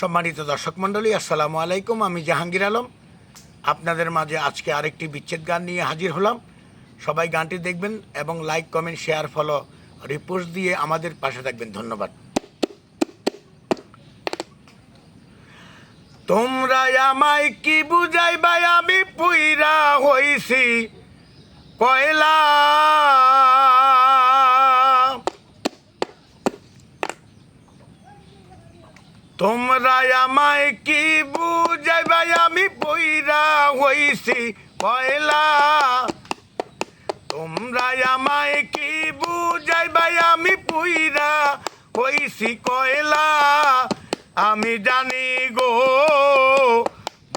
সম্মানিত দর্শক মণ্ডলী, আসসালামু আলাইকুম। আমি জাহাঙ্গীর আলম। আপনাদের মাঝে আজকে আরেকটি বিচ্ছেদ গান নিয়ে হাজির হলাম। সবাই গানটি দেখবেন এবং like, comment, share, follow repost দিয়ে আমাদের পাশে থাকবেন। ধন্যবাদ। তোমরা আমায় কি বুঝাইবাই? আমি পুইরা হইছি। কয়লা তোমরা আমায় কি বুঝাইবাই আমি পইরা হইছি কয়লা। তোমরা আমায় কি বুঝাইবাই আমি পুইরা হইছি কয়লা। আমি জানি গো,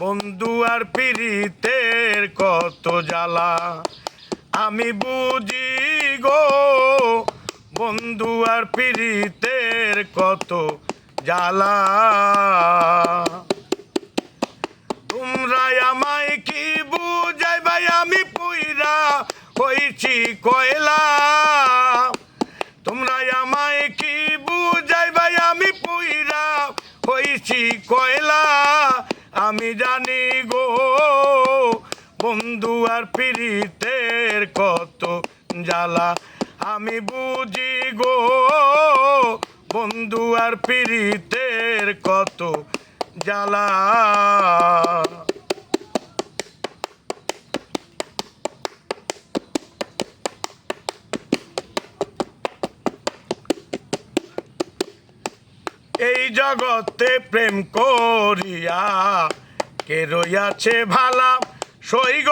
বন্ধু আর পিরিতের কত জ্বালা। আমি বুঝি গো, বন্ধু আর পিরিতের কত জ্বালা তোমরা আমায় কি বুঝাই ভাই? আমি পুইরা হইছি কয়লা। তোমরা আমায় কি বুঝাই ভাই? আমি পুইরা হইছি কয়লা। আমি জানি গো, বন্ধু আর পিরিতের কত জ্বালা। আমি বুঝি গো বন্ধু আর পিরিতের কত জ্বালা। এই জগতে প্রেম করিয়া কে রইয়াছে ভালা? সৈগ,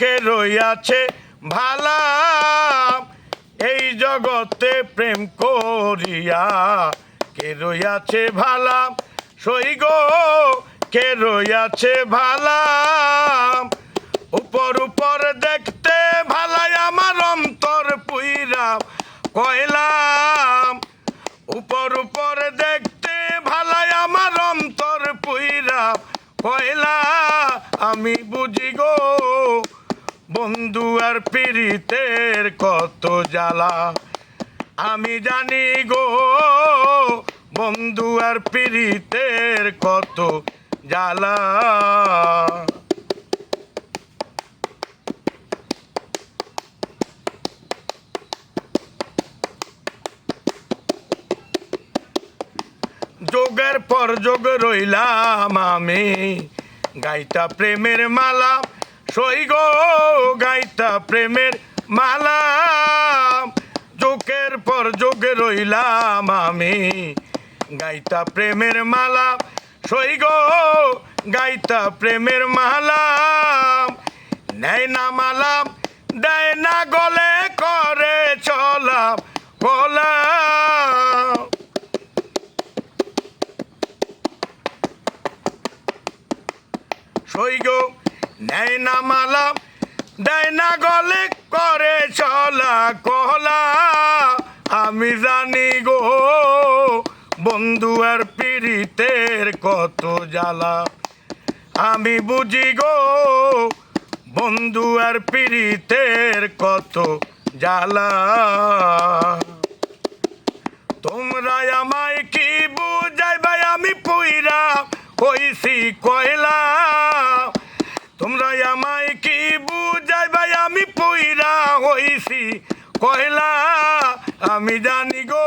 কে রইয়াছে ভালা? এই জগতে প্রেম করিয়া কে রইয়াছে ভালা? গো, কে রইয়াছে ভালা? উপর উপর দেখতে ভালাই আমার অন্তর পুইরা কয়লাম। উপর উপর দেখতে ভালাই আমার অন্তর পুইরা কয়লা? আমি বুঝি গো বন্ধু আর পীড়িতের কত জ্বালা। আমি জানি গো, বন্ধু আর পীড়িতের কত জ্বালা। যোগের পর যোগ রইলাম আমি, গাইতা প্রেমের মালা সই গো গাইতা প্রেমের মালা। যোগের পর যোগ রইলাম আমি। গাইতা প্রেমের মালা, সই গো গাইতা প্রেমের মালা। নেয় না মালাম দেয় না গলে, করে চলাম কলা সৈগ নেয় না মালা, দেয় না গলে, করে চলা কহলা আমি জানি গো, বন্ধু আর পীড়িতের কত জ্বালা। আমি বুঝি গো, বন্ধু আর পীড়িতের কত জ্বালা। তোমরা আমায় কি বুঝাই ভাই আমি পুইরা হইছি কয়লা তোমরা আমায় কি বুঝাই ভাই আমি পুইরা হইছি কয়লা আমি জানি গো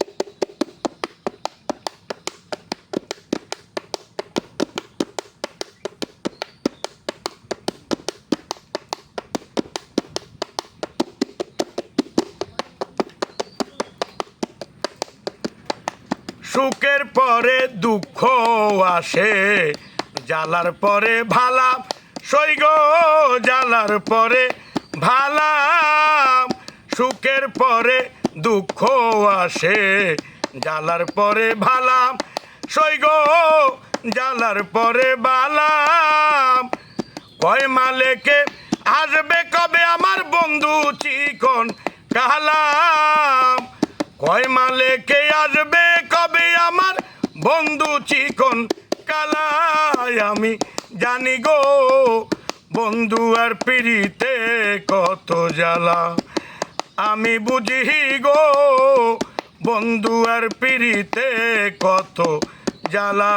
সুখের পরে দুঃখ আসে, জ্বালার পরে ভালা সৈগ জ্বালার পরে ভালা, সুখের পরে দুঃখ আসে, জ্বালার পরে ভালা সৈগ জ্বালার পরে বালাম কয় মালেকে, আসবে কবে আমার বন্ধু চিকন কালাম কয় মালে কে আসবে বন্ধু চিকন কালাম আমি জানি গো। বন্ধু আর পিড়িতে কত জ্বালা আমি বুঝি গো। বন্ধু আর পিড়িতে কত জ্বালা।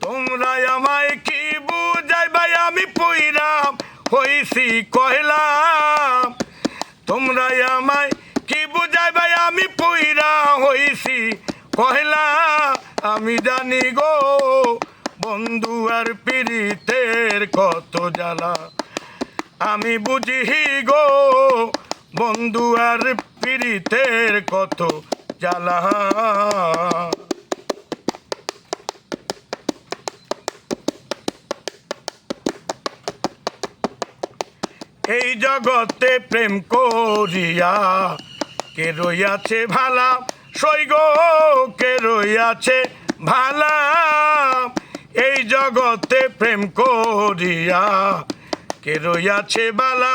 তোমরা আমায় কি বুঝাই ভাই? আমি পুইরাম হইছি কহিলাম তোমরা আমায় কি বুঝাই পুইরা হইছি, কহিলা, আমি জানি গো, বন্ধু আর পিড়িতের কত জ্বালা। আমি বুঝি গো, বন্ধু আর পিড়িতের কত জ্বালা। এই জগতে প্রেম করিয়া কে রইয়াছে ভালা? সৈগ কে রইয়াছে ভালা? এই জগতে প্রেম করিয়া কে রইয়াছে বালা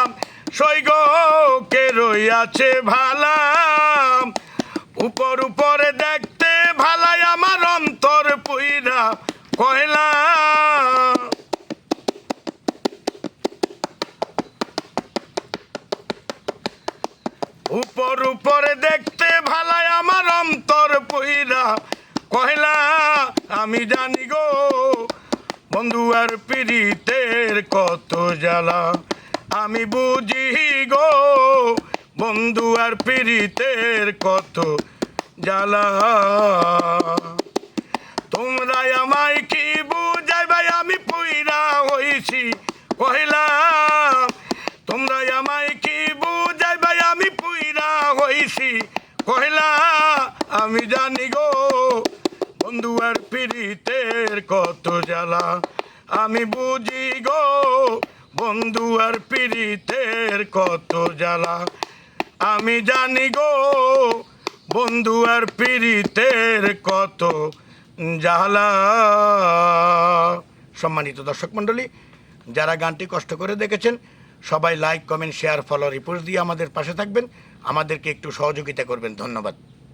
সৈগ কে রইয়াছে ভালা? উপর উপরে দেখতে ভালাই আমার অন্তর পুইরা। কয়লা উপর উপরে দেখতে ভালাই আমার অন্তর পইরা। কহিলা, আমি জানি গো, বন্ধু আর পিড়িতের কত জ্বালা। আমি বুঝি গো, বন্ধু আর পিড়িতের কত জ্বালা। তোমরা আমায় কি বুঝাই ভাই আমি পুইরা হইছি। কহিলাম তোমরা আমায় কি বুঝাই ভাই আমি পুইরা হইছি কহিলা আমি জানি গো বন্ধু আর পিড়িতের কত জ্বালা। আমি বুঝি গো, বন্ধু আর পিড়িতের কত জ্বালা। আমি জানি গো, বন্ধু আর পিড়িতের কত জ্বালা। সম্মানিত দর্শক মণ্ডলী, যারা গানটি কষ্ট করে দেখেছেন, সবাই like comment share follow report দিয়ে আমাদের পাশে থাকবেন। আমাদেরকে একটু সহযোগিতা করবেন। ধন্যবাদ।